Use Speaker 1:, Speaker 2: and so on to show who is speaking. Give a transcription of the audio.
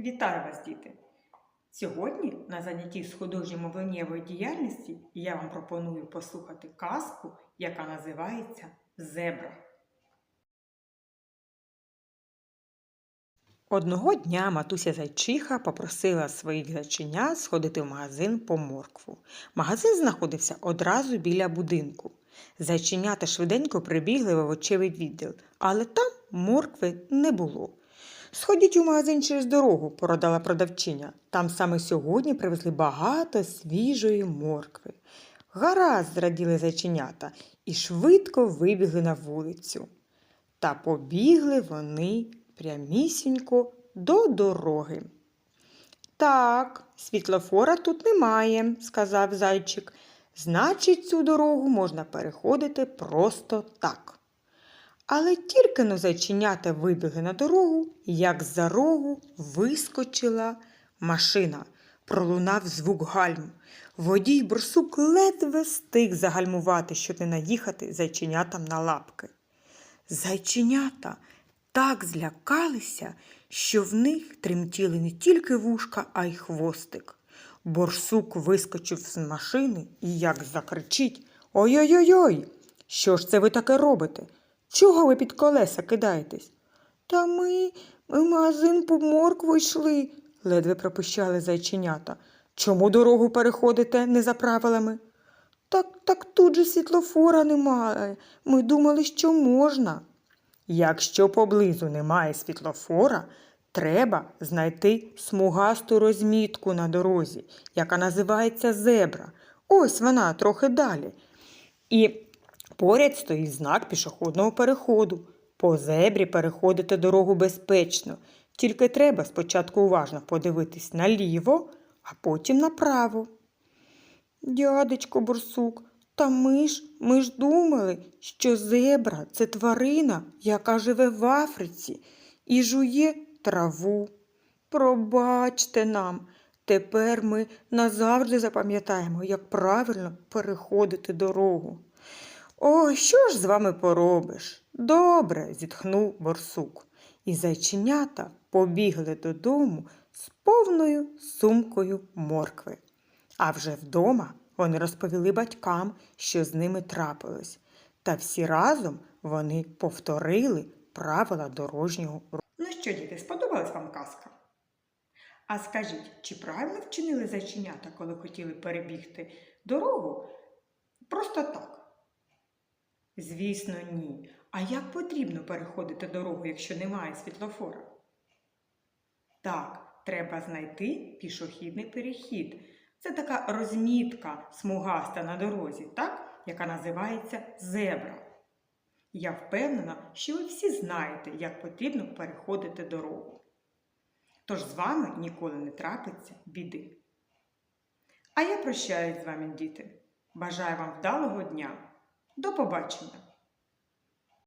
Speaker 1: Вітаю вас, діти! Сьогодні на занятті з художньо-мовленнєвої діяльності я вам пропоную послухати казку, яка називається Зебра. Одного дня матуся Зайчиха попросила своїх зайченят сходити в магазин по моркву. Магазин знаходився одразу біля будинку. Зайченята швиденько прибігли в овочевий відділ, але там моркви не було. Сходіть у магазин через дорогу, порадила продавчиня. Там саме сьогодні привезли багато свіжої моркви. Гаразд, зраділи зайченята і швидко вибігли на вулицю. Та побігли вони прямісінько до дороги. Так, світлофора тут немає, сказав зайчик. Значить, цю дорогу можна переходити просто так. Але тільки но зайченята вибігли на дорогу, як за рогу вискочила машина. Пролунав звук гальм. Водій борсук ледве встиг загальмувати, щоб не наїхати зайченятам на лапки. Зайченята так злякалися, що в них тремтіли не тільки вушка, а й хвостик. Борсук вискочив з машини і як закричить Ой-ой-ой! Що ж це ви таке робите? Чого ви під колеса кидаєтесь? Та ми, ми в магазин по моркву йшли, ледве пропищали зайченята. Чому дорогу переходите не за правилами? Так, так тут же світлофора немає. Ми думали, що можна. Якщо поблизу немає світлофора, треба знайти смугасту розмітку на дорозі, яка називається зебра. Ось вона трохи далі. І поряд стоїть знак пішохідного переходу. По зебрі переходити дорогу безпечно. Тільки треба спочатку уважно подивитись наліво, а потім направо. Дядечко Борсук, та ми ж, ми ж думали, що зебра це тварина, яка живе в Африці і жує траву. Пробачте нам, тепер ми назавжди запам'ятаємо, як правильно переходити дорогу. Ой, що ж з вами поробиш? Добре, зітхнув борсук. І зайченята побігли додому з повною сумкою моркви. А вже вдома вони розповіли батькам, що з ними трапилось, та всі разом вони повторили правила дорожнього руху. Ну що, діти, сподобалась вам казка? А скажіть, чи правильно вчинили зайченята, коли хотіли перебігти дорогу? Просто так. Звісно, ні. А як потрібно переходити дорогу, якщо немає світлофора? Так, треба знайти пішохідний перехід. Це така розмітка смугаста на дорозі, так? яка називається зебра. Я впевнена, що ви всі знаєте, як потрібно переходити дорогу. Тож з вами ніколи не трапиться біди. А я прощаюсь з вами, діти. Бажаю вам вдалого дня. До побачення!